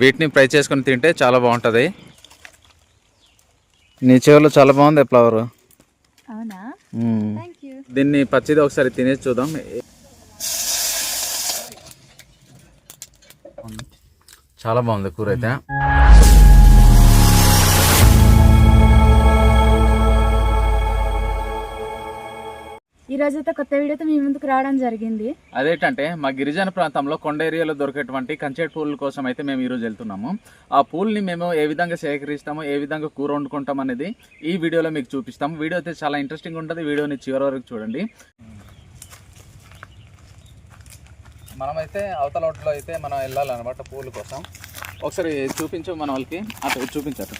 వీటిని ఫ్రై చేసుకొని తింటే చాలా బాగుంటుంది. నీ చెవులు చాలా బాగుంది ఫ్లవర్. దీన్ని పచ్చిది ఒకసారి తినేసి చూద్దాం. చాలా బాగుంది కూర అయితే ఈ రోజు అయితే కొత్త వీడియోతో మీ ముందుకు రావడం జరిగింది. అదేంటంటే మా గిరిజన ప్రాంతంలో కొండ ఏరియాలో దొరికేటువంటి కంచెట్ పూల కోసం అయితే మేము ఈరోజు వెళ్తున్నాము. ఆ పూల్ని మేము ఏ విధంగా సేకరిస్తాము ఏ విధంగా కూర వండుకుంటాం అనేది ఈ వీడియోలో మీకు చూపిస్తాము. వీడియో అయితే చాలా ఇంట్రెస్టింగ్ ఉంటుంది. వీడియోని చివరి వరకు చూడండి. మనమైతే అవతల ఒట్లో అయితే మనం వెళ్ళాలన్నమాట పూల కోసం. ఒకసారి చూపించు మన వాళ్ళకి. అటు చూపించట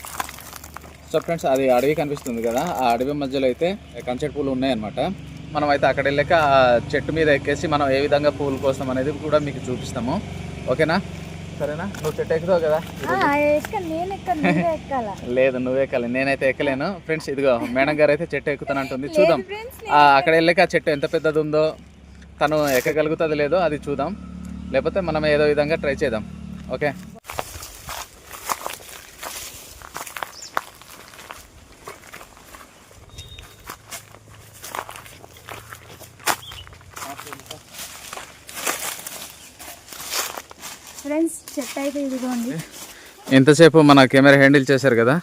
సో ఫ్రెండ్స్ అది అడవి కనిపిస్తుంది కదా. ఆ అడవి మధ్యలో అయితే కంచెట్ పూలు ఉన్నాయన్నమాట. మనం అయితే అక్కడ వెళ్ళాక ఆ చెట్టు మీద ఎక్కేసి మనం ఏ విధంగా పూలు కోసం అనేది కూడా మీకు చూపిస్తాము. ఓకేనా? సరేనా? నువ్వు చెట్టు ఎక్కుతావు కదా? లేదు నువ్వే ఎక్కాలి. నేనైతే ఎక్కలేను. ఫ్రెండ్స్ ఇదిగో మేడం గారు అయితే చెట్టు ఎక్కుతానంటుంది. చూద్దాం. అక్కడ వెళ్ళాక ఆ చెట్టు ఎంత పెద్దది ఉందో తను ఎక్కగలుగుతుంది లేదో అది చూద్దాం. లేకపోతే మనం ఏదో విధంగా ట్రై చేద్దాం. ఓకే? ఫ్రెండ్స్ చెట్టు అయితే ఇదిగోండి. ఇంతసేపు మన కెమెరా హ్యాండిల్ చేశారు కదా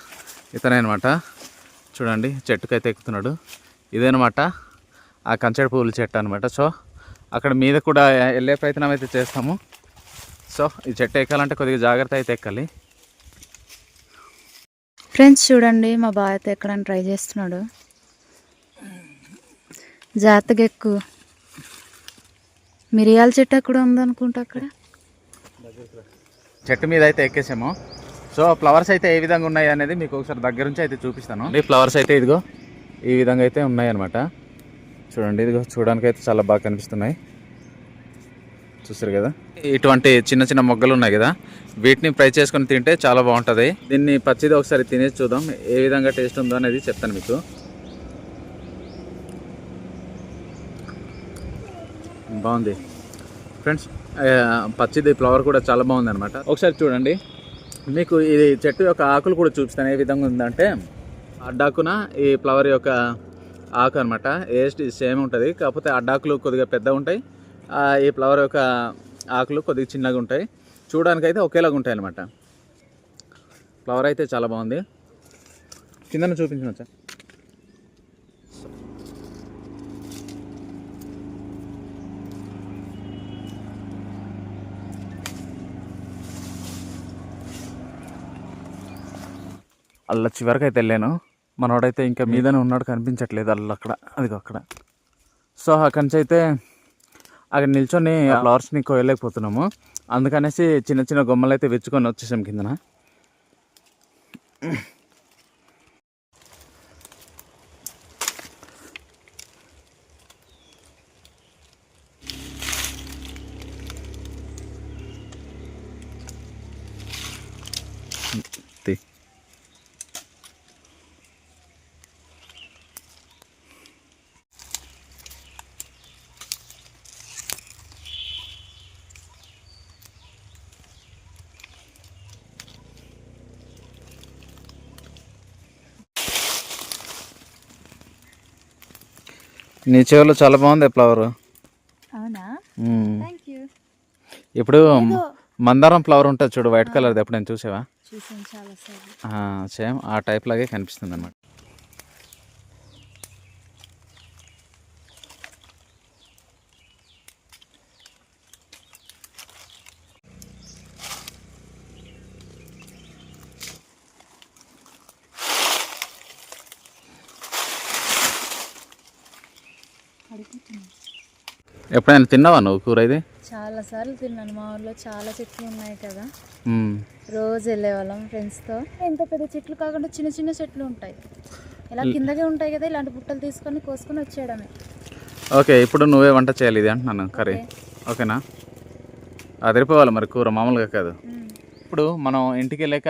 ఇతనే అనమాట చూడండి చెట్టుకైతే ఎక్కుతున్నాడు. ఇదేనమాట ఆ కంచెడు పువ్వుల చెట్టు అనమాట సో అక్కడ మీద కూడా వెళ్ళే ప్రయత్నం అయితే చేస్తాము. సో ఈ చెట్టు ఎక్కాలంటే కొద్దిగా జాగ్రత్త అయితే ఎక్కాలి. ఫ్రెండ్స్ చూడండి మా బావ అయితే ఎక్కడానికి ట్రై చేస్తున్నాడు. జాగ్రత్తగా ఎక్కువ మిరియాల చెట్టు అక్కడ ఉందనుకుంటా అక్కడ? చెట్టు మీద అయితే ఎక్కేసాము. సో ఫ్లవర్స్ అయితే ఏ విధంగా ఉన్నాయి అనేది మీకు ఒకసారి దగ్గర నుంచి అయితే చూపిస్తాను. ఈ ఫ్లవర్స్ అయితే ఇదిగో ఈ విధంగా అయితే ఉన్నాయి అనమాట చూడండి ఇదిగో చూడడానికి అయితే చాలా బాగా కనిపిస్తున్నాయి. చూస్తారు కదా? ఇటువంటి చిన్న చిన్న మొగ్గలు ఉన్నాయి కదా వీటిని ఫ్రై చేసుకొని తింటే చాలా బాగుంటుంది. దీన్ని పచ్చిది ఒకసారి తినేసి చూద్దాం ఏ విధంగా టేస్ట్ ఉందో అనేది చెప్తాను మీకు. బాగుంది. ఫ్రెండ్స్ పచ్చిది ఫ్లవర్ కూడా చాలా బాగుంది అనమాట ఒకసారి చూడండి. మీకు ఇది చెట్టు యొక్క ఆకులు కూడా చూపిస్తాను ఏ విధంగా ఉందంటే అడ్డాకున ఈ ఫ్లవర్ యొక్క ఆకు అనమాట ఏస్ట్ సేమ్ ఉంటుంది కాకపోతే అడ్డాకులు కొద్దిగా పెద్దగా ఉంటాయి. ఈ ఫ్లవర్ యొక్క ఆకులు కొద్దిగా చిన్నగా ఉంటాయి. చూడడానికైతే ఒకేలాగా ఉంటాయి అనమాట ఫ్లవర్ అయితే చాలా బాగుంది. కిందన చూపించవచ్చా అల్ల చివరికి అయితే వెళ్ళాను. మనోడైతే ఇంకా మీదనే ఉన్నాడు కనిపించట్లేదు అల్ల అక్కడ. అదిగో అక్కడ. సో అక్కడి నుంచి అయితే అక్కడ నిల్చొని ఫ్లవర్స్ని కోయలేకపోతున్నాము అందుకనేసి చిన్న చిన్న గొమ్మలు అయితే వెచ్చుకొని వచ్చేసాం కిందన. నీ చెవులు చాలా బాగుంది ఫ్లవర్. అవునా? థ్యాంక్ యూ ఇప్పుడు మందారం ఫ్లవర్ ఉంటుంది చూడు వైట్ కలర్ది ఎప్పుడు నేను చూసావా సేమ్ ఆ టైప్ లాగే కనిపిస్తుంది అనమాట ఎప్పుడైనా తిన్నావా నువ్వు కూర ఇది? చాలా సార్లు తిన్నాను. మా ఊర్లో చాలా చెట్లు ఉన్నాయి కదా. రోజు వెళ్ళేవాళ్ళం ఫ్రెండ్స్తో ఎంత పెద్ద చెట్లు కాకుండా చిన్న చిన్న చెట్లు ఉంటాయి. ఇలా కిందకే ఉంటాయి కదా ఇలాంటి బుట్టలు తీసుకొని కోసుకొని వచ్చేయడమే. ఓకే ఇప్పుడు నువ్వే వంట చేయాలి ఇది అంటున్నాను కర్రీ. ఓకేనా? అదిరిపోవాలి మరి కూర మామూలుగా కాదు. ఇప్పుడు మనం ఇంటికి వెళ్ళాక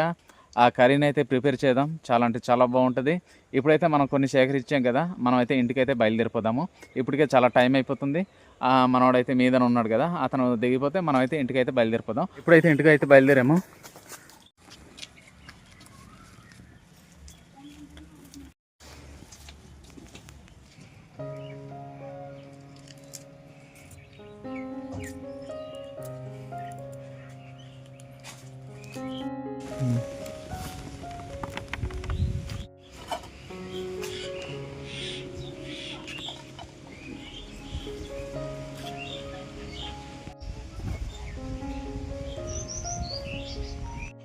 ఆ కర్రీని అయితే ప్రిపేర్ చేద్దాం. చాలా అంటే చాలా బాగుంటుంది. ఇప్పుడైతే మనం కొన్ని సేకరించాం కదా మనం అయితే ఇంటికైతే బయలుదేరిపోదాము. ఇప్పటికే చాలా టైం అయిపోతుంది. మనవాడైతే మనోడైతే మీదన ఉన్నాడు కదా అతను దిగిపోతే మనం అయితే ఇంటికైతే బయలుదేరిపోదాం. ఇప్పుడైతే ఇంటికైతే బయలుదేరాము.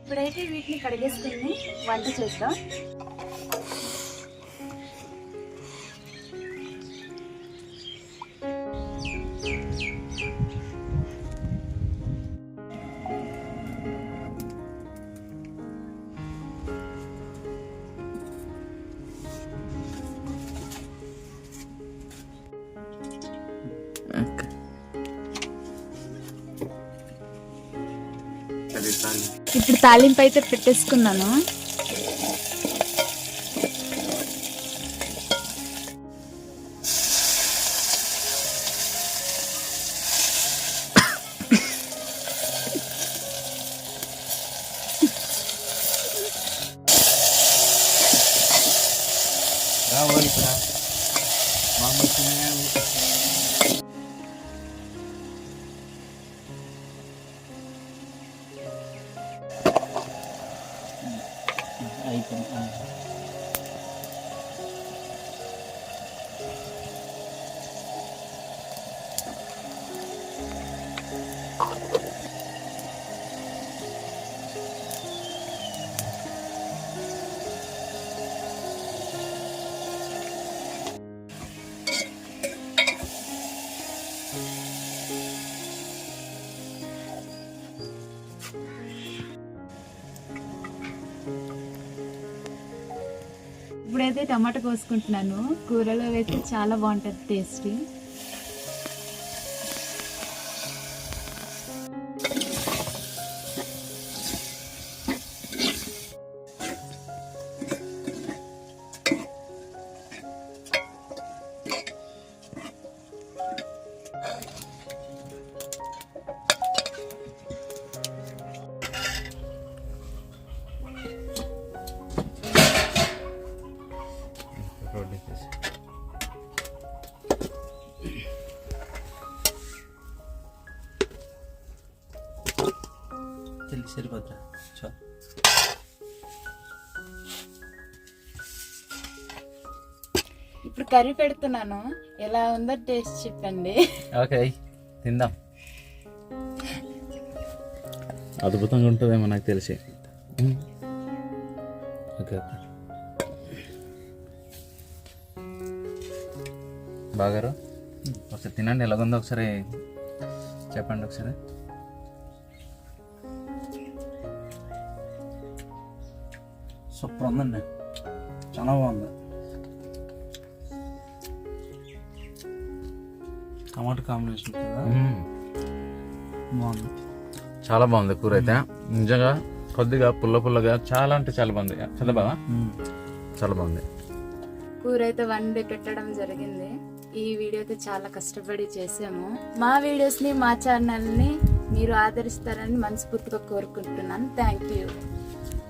ఇప్పుడైతే వీటిని కడిగేసుకుని వంట చేద్దాం. ఇప్పుడు తాలింపు అయితే పెట్టేసుకున్నాను. ఇప్పుడైతే టమాటా కోసుకుంటున్నాను. కూరలో వేస్తే చాలా బాగుంటుంది టేస్టీ. తెలిసి సరిపోద్దా చా. ఇప్పుడు కర్రీ పెడుతున్నాను. ఎలా ఉందో టేస్ట్ చెప్పండి. ఓకే తిందాం. అద్భుతంగా ఉంటుందేమో నాకు తెలిసి. Okay okay. బాగారు? ఒకసారి తినండి ఎలాగుందో ఒకసారి చెప్పండి ఒకసారి. సూపర్ ఉందండి. చాలా బాగుంది. టమాటా కాంబినేషన్ కదా. బాగుంది. చాలా బాగుంది కూర అయితే. నిజంగా కొద్దిగా పుల్ల పుల్లగా చాలా అంటే చాలా బాగుంది. కదా బాగా. చాలా బాగుంది. కూర అయితే వండి పెట్టడం జరిగింది. ఈ వీడియో అయితే చాలా కష్టపడి చేసాము మా వీడియోస్ని మా ఛానల్ని మీరు ఆదరిస్తారని మనస్ఫూర్తిగా కోరుకుంటున్నాను. Thank you